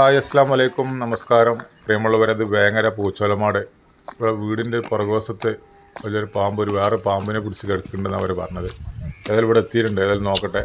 അസ്സാം വലൈക്കും നമസ്കാരം. പ്രിയമുള്ളവരത് വേങ്ങര പൂച്ചോലമാട്. ഇവിടെ വീടിന്റെ പുറകുവശത്ത് വലിയൊരു പാമ്പ് ഒരു വേറെ പാമ്പിനെ പിടിച്ച് കിടക്കുന്നുണ്ടെന്ന് അവർ പറഞ്ഞത്. ഏതായാലും ഇവിടെ എത്തിയിട്ടുണ്ട്. ഏതായാലും നോക്കട്ടെ.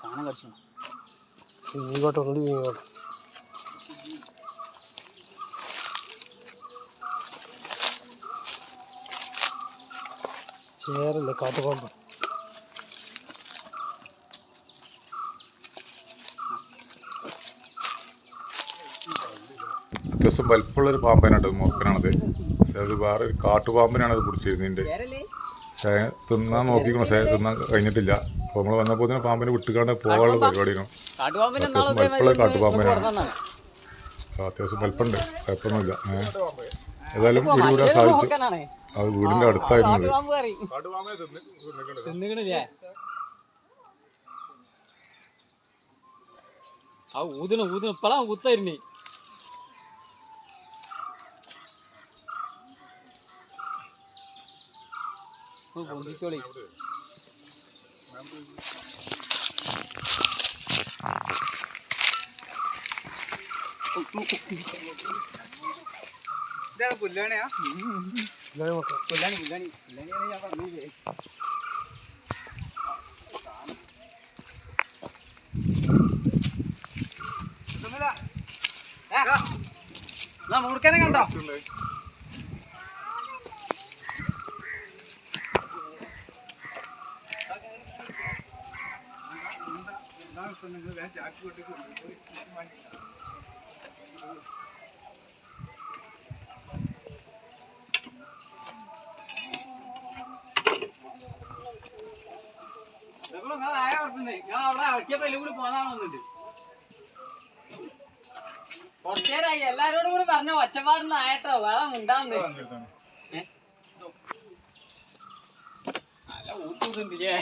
സാധനം ഇങ്ങോട്ട്. ചേരല്ലേ കാട്ടുപാമ്പ് അത്യാവശ്യം വലിപ്പമുള്ളൊരു പാമ്പനാണ് മൂർക്കനാണത് പക്ഷെ അത് വേറെ ഒരു കാട്ടുപാമ്പിനാണ് അത് പിടിച്ചിരുന്നതിന്റെ പക്ഷേ തിന്നാൻ നോക്കിക്കണം? പക്ഷേ തിന്നാൻ കഴിഞ്ഞിട്ടില്ല. അപ്പോൾ നമ്മൾ വന്നപ്പോൾ തന്നെ പാമ്പിനെ വിട്ടുകാണ്ട് പോകാനുള്ള പരിപാടിയാണ്. അത്യാവശ്യം വലിപ്പമുള്ള കാട്ടുപാമ്പിനാണ് അത്യാവശ്യം വലിപ്പമുണ്ട്. കുഴപ്പമൊന്നുമില്ല. ഏതായാലും ഏതായാലും വിടാൻ സാധിച്ചു അത് വീടിന്റെ അടുത്തായിരുന്നു ആ ഊതിന് ഊതിന് ഇപ്പളാ ഊത്തായിരുന്നേ. പുല്ലാണിയാ ഇതാണ് നോക്കാം പുല്ലാണി പുല്ലാണി. പുല്ലാണിയാണ് ഞാൻ പറഞ്ഞില്ലേ മൂർക്കനെ കണ്ടോ? ഇതെപ്പോഴും നിങ്ങൾ ആയ ഓർക്കുന്നേ ഞാൻ അവിടെ ഇറക്കിയപ്പോ എല്ലാം കൂടി പോന്നാൻ വന്നിട്ട്. കുറച്ചേരായി എല്ലാരോടും കൂടി പറഞ്ഞ. ഒച്ചപ്പാടുന്ന ആയട്ടോ. വേറെ ഉണ്ടാവുന്നേ ഏ? നല്ല ഊട്ടുന്നുണ്ടല്ലേ